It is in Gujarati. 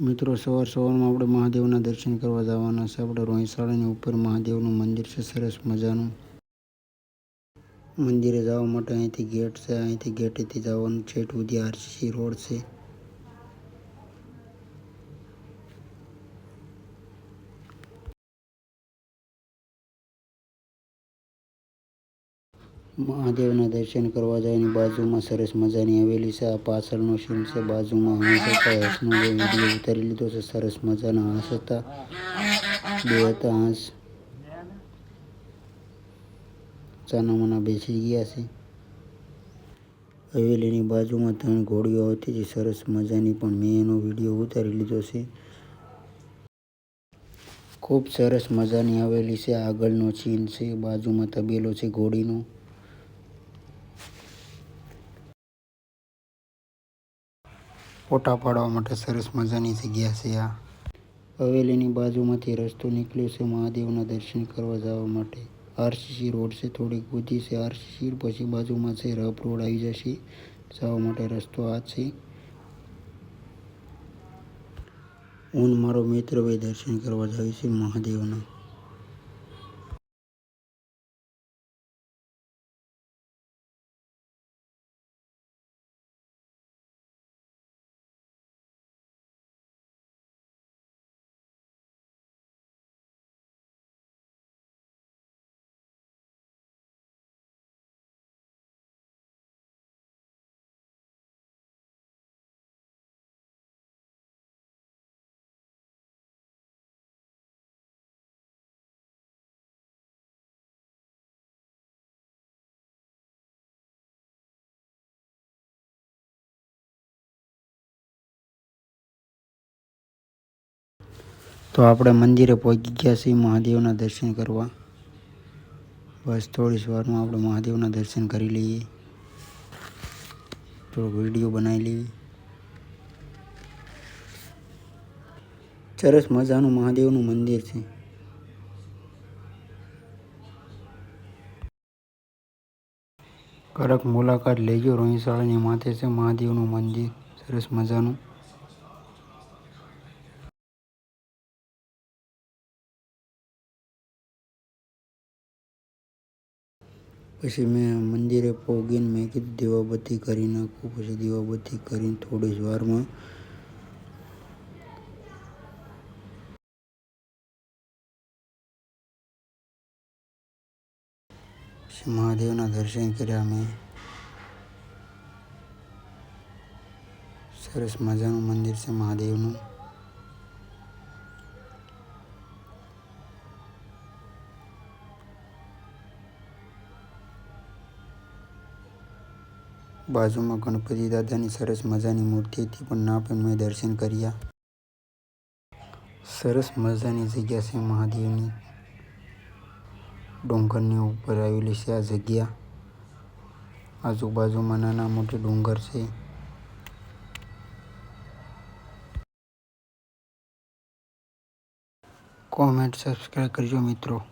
મિત્રો, સવાર સવારમાં આપણે મહાદેવના દર્શન કરવા જવાના છે. આપણે રોહિશાળાની ઉપર મહાદેવનું મંદિર છે. સરસ મજાનું મંદિરે જવા માટે અહીંથી ગેટ છે. અહીંથી ગેટેથી જવાનું છેટ સુધી આરસીસી રોડ છે. મહાદેવના દર્શન કરવા જવાની બાજુમાં સરસ મજાની હવેલી છે. આ પાછળનો સીન છે. બાજુમાં હંસ હતા હંસનો વીડિયો ઉતારી લીધો છે. સરસ મજાના હંસ હતા. બે હતા હંસ. ચાનામાના બેસી ગયા છે. હવેલીની બાજુમાં ત્રણ ઘોડીઓ હતી જે સરસ મજાની પણ મેં એનો વીડિયો ઉતારી લીધો છે. ખૂબ સરસ મજાની હવેલી છે. આગળનો ચીન છે. બાજુમાં તબેલો છે ઘોડીનો. ફોટા પાડવા માટે સરસ મજાની જગ્યા છે આ. હવેલીની બાજુમાંથી રસ્તો નીકળ્યો છે મહાદેવના દર્શન કરવા જવા માટે. આરસીસી રોડ છે, થોડીક ઊંધી છે. આરસીસી પછી બાજુમાં છે, રફ રોડ આવી જશે. જવા માટે રસ્તો આ છે. હું મારો મિત્ર ભાઈ દર્શન કરવા જાય છે મહાદેવના. તો આપણે મંદિરે પહોંચી ગયા છીએ મહાદેવના દર્શન કરવા. બસ થોડી વારમાં આપણે મહાદેવના દર્શન કરી લઈએ. થોડોક વીડિયો બનાવી લઈએ. સરસ મજાનું મહાદેવનું મંદિર છે. કડક મુલાકાત લેજો રોહિશાળાની માથે છે મહાદેવનું મંદિર. સરસ મજાનું. પછી મેં મંદિરે પહોંચીને મેં કીધું, દીવાબત્તી કરી નાખું. પછી દીવાબત્તી કરીને થોડી જ વારમાં મહાદેવના દર્શન કર્યા મેં સરસ મજાનું મંદિર છે મહાદેવનું. બાજુમાં ગણપતિ દાદાની સરસ મજાની મૂર્તિ હતી, પણ ના પણ મેં દર્શન કર્યા. સરસ મજાની જગ્યા છે મહાદેવની. ડુંગરની ઉપર આવેલી છે આ જગ્યા. આજુબાજુમાં નાના મોટી ડુંગર છે. કોમેન્ટ સબસ્ક્રાઈબ કરજો મિત્રો.